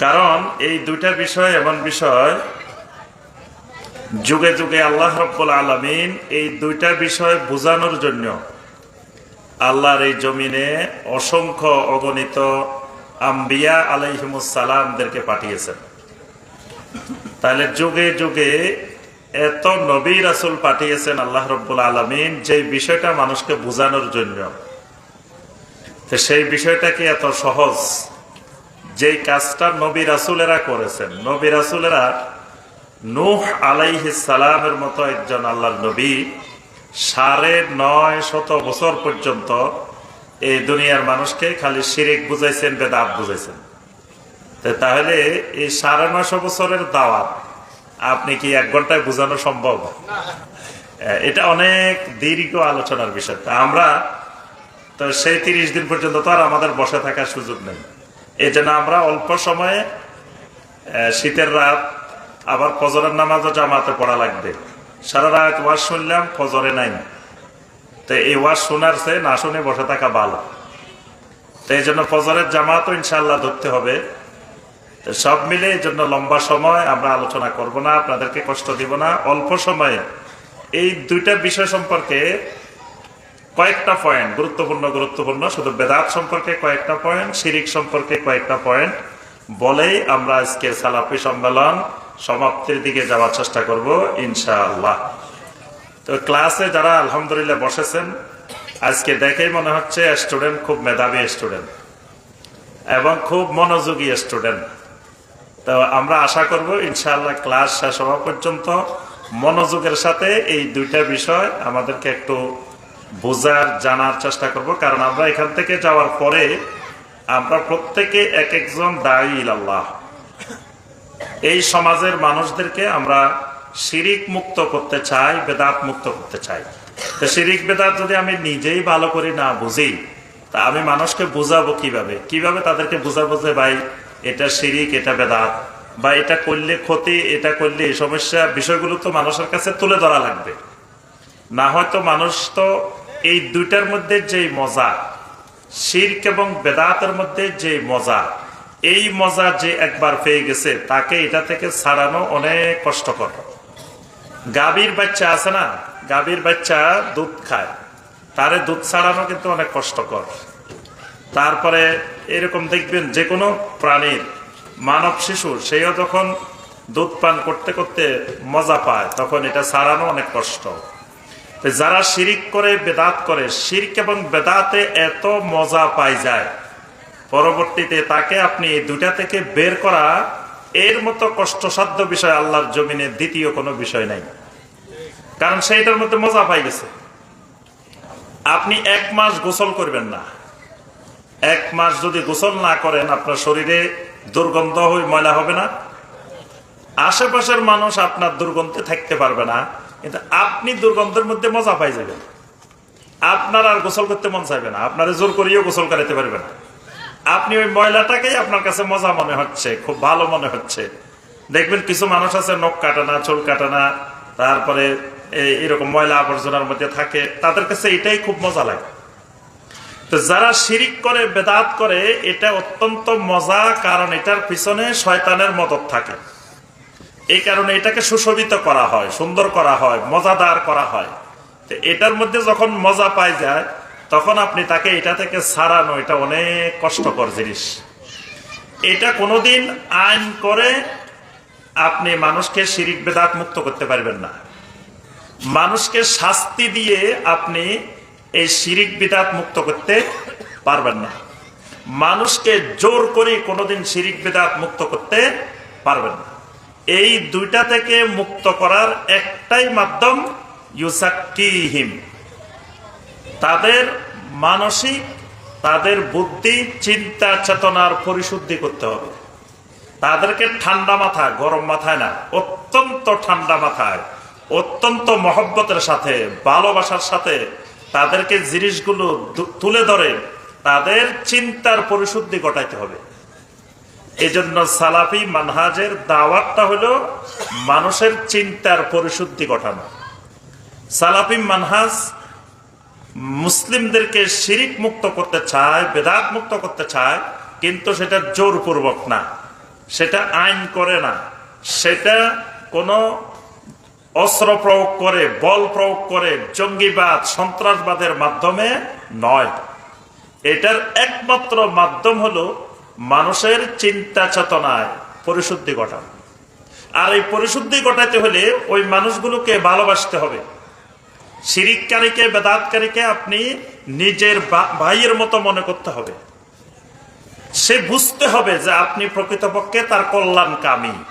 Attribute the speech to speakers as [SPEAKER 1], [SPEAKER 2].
[SPEAKER 1] কারণ এই দুইটা বিষয় এমন বিষয়, যুগে যুগে আল্লাহ রব্বুল আলমিন এই দুইটা বিষয় বোঝানোর জন্য আল্লাহর এই জমিনে অসংখ্য অগণিত আম্বিয়া আলাইহিমুসালামদেরকে পাঠিয়েছেন। তাহলে যুগে যুগে এত নবী রাসুল পাঠিয়েছেন আল্লাহ রব্বুল আলমিন যে বিষয়টা মানুষকে বোঝানোর জন্য। সেই বিষয়টা কি এত সহজ? যেই কাজটা নবী রাসুলেরা করেছেন, নবী রাসুলেরা নূহ আলাইহিস সালামের মতো একজন আল্লাহ নবী সাড়ে নয় শত বছর পর্যন্ত এই দুনিয়ার মানুষকে খালি শিরিক বুঝাইছেন, বেদাত বুঝাইছেন। তাহলে এই সাড়ে নয়শো বছরের দাওয়াত আপনি কি এক ঘন্টায় বোঝানো সম্ভব? এটা অনেক দীর্ঘ আলোচনার বিষয়। আমরা তো সেই তিরিশ দিন পর্যন্ত তো আর আমাদের বসে থাকার সুযোগ নেই। এই জন্য আমরা অল্প সময়ে শীতের রাত, আবার ফজরের নামাজও জামাতে পড়া লাগবে। সারা রাত ওয়াজ শুনলাম, ফজরে নাই। তো এই ওয়াজ শোনার সে না শুনে বসে থাকা ভালো। তো এই জন্য ফজরের জামাতও ইনশাল্লাহ ধরতে হবে। সব মিলে এই জন্য লম্বা সময় আমরা আলোচনা করব না, আপনাদেরকে কষ্ট দিব না। অল্প সময়ে এই দুইটা বিষয় সম্পর্কে কয়েকটা পয়েন্ট গুরুত্বপূর্ণ গুরুত্বপূর্ণ, শুধু বেদাত সম্পর্কে কয়েকটা পয়েন্ট শিরিক সম্পর্কে কয়েকটা পয়েন্ট বলেই আমরা আজকের সালাফি সম্মেলন সমাপ্তির দিকে যাওয়ার চেষ্টা করব, ইনশাআল্লাহ। তো ক্লাসে যারা আলহামদুলিল্লাহ বসেছেন, আজকে দেখেই মনে হচ্ছে স্টুডেন্ট খুব মেধাবী স্টুডেন্ট এবং খুব মনোযোগী স্টুডেন্ট তো আমরা আশা করব ইনশাআল্লাহ ক্লাস শেষ হওয়া পর্যন্ত মনোযোগের সাথে এই দুইটা বিষয় আমাদেরকে একটু বোঝার, জানার চেষ্টা করব, কারণ আমরা এখান থেকে যাওয়ার পরে আমরা প্রত্যেকে এক একজন দায়ী আল্লাহ এই সমাজের মানুষদেরকে আমরা শিরিক মুক্ত করতে চাই, বেদাত মুক্ত করতে চাই। তো শিরিক, বেদাত যদি আমি নিজেই ভালো করে না বুঝি, তা আমি মানুষকে বোঝাবো কীভাবে? কীভাবে তাদেরকে বুঝাবো যে, ভাই, এটা শিরিক, এটা বেদাত বা এটা করলে ক্ষতি, এটা করলে এই সমস্যা, বিষয়গুলো তো মানুষের কাছে তুলে ধরা লাগবে। না হয়তো মানুষ তো এই দুইটার মধ্যে যে মজা, শির্ক এবং বেদাতের মধ্যে যে মজা, এই মজা যে একবার পেয়ে গেছে, তাকে এটা থেকে ছাড়ানো অনেক কষ্টকর। গাভীর বাচ্চা আছে না? গাভীর বাচ্চা দুধ খায়। তারে দুধ ছাড়ানো কিন্তু অনেক কষ্টকর। তারপরে এরকম দেখবেন যে কোনো প্রাণীর, মানব শিশুর সেও যখন দুধ পান করতে করতে মজা পায়, তখন এটা ছাড়ানো অনেক কষ্ট। যারা শিরিক করে, বেদাত করে, শিরিক এবং বেদাতে এত মজা পাই যায়। পরবর্তীতে তাকে আপনি দুটা থেকে বের করা এর মতো কষ্টসাধ্য বিষয় আল্লাহর জমিনে দ্বিতীয় কোনো বিষয় নাই। কারণ সেইটার মধ্যে মজা পাই গেছে। আপনি এক মাস গোসল করবেন না। এক মাস যদি গোসল না করেন, আপনার শরীরে দুর্গন্ধ হয়ে ময়লা হবে না। আশেপাশের মানুষ আপনার দুর্গন্ধে থাকতে পারবে না। কিন্তু আপনি দুর্গন্ধের মধ্যে মজা পাই যাবেন। আপনার আর গোসল করতে মন চাইবে না। আপনারা জোর করিয়েও গোসল করাতে পারবে না আপনি ওই ময়লাটাকেই আপনার কাছে মজা মনে হচ্ছে, খুব ভালো মনে হচ্ছে। দেখবেন কিছু মানুষ আছে, নখ কাটানা চুল কাটে না, তারপরে এরকম ময়লা আবর্জনার মধ্যে থাকে। তাদের কাছে এটাই খুব মজা লাগে। তো যারা শিরিক করে, বেদাত করে, এটা অত্যন্ত মজা, কারণ এটার পিছনে শয়তানের মদত থাকে। এই কারণে এটাকে সুশোভিত করা হয়, সুন্দর করা হয়, মজাদার করা হয়। তো এটার মধ্যে যখন মজা পাই যায়, তখন আপনি তাকে এটা থেকে ছাড়ানো এটা অনেক কষ্টকর জিনিস। এটা কোনোদিন আইন করে আপনি মানুষকে শিরিক বেদাত মুক্ত করতে পারবেন না। মানুষকে শাস্তি দিয়ে আপনি এই শিরিক বিদাত মুক্ত করতে পারবেন না। মানুষকে জোর করে কোনোদিন শিরিক বিদাত মুক্ত করতে পারবেন না। এই দুইটা থেকে মুক্ত করার একটাই মাধ্যম ইউসাকিহিম তাদের মানসিক, তাদের বুদ্ধি, চিন্তা, চেতনার পরিশুদ্ধি করতে হবে। তাদেরকে ঠান্ডা মাথায় গরম মাথায় না, অত্যন্ত ঠান্ডা মাথায়, অত্যন্ত মহব্বতের সাথে, ভালোবাসার সাথে তাদেরকে জিনিসগুলো তুলে ধরে তাদের চিন্তার পরিশুদ্ধি ঘটাইতে হবে। এই জন্য সালাফি মানহাজের দাওয়াতটা হলো মানুষের চিন্তার পরিশুদ্ধি ঘটানো। সালাফি মানহাজ মুসলিমদেরকে শিরিক মুক্ত করতে চায়, বেদাত মুক্ত করতে চায়, কিন্তু সেটা জোরপূর্বক না। সেটা আইন করে না। সেটা কোনো অস্ত্র প্রয়োগ করে, বল প্রয়োগ করে, জঙ্গিবাদ, সন্ত্রাসবাদের মাধ্যমে নয়। এটার একমাত্র মাধ্যম হলো মানুষের চিন্তা চেতনায় পরিশুদ্ধি ঘটান আর এই পরিশুদ্ধি ঘটাতে হলে ওই মানুষগুলোকে ভালোবাসতে হবে। সিরিককারীকে বেদাতকারীকে আপনি নিজের ভাইয়ের মতো মনে করতে হবে। সে বুঝতে হবে যে আপনি প্রকৃতপক্ষে তার কল্যাণকামী।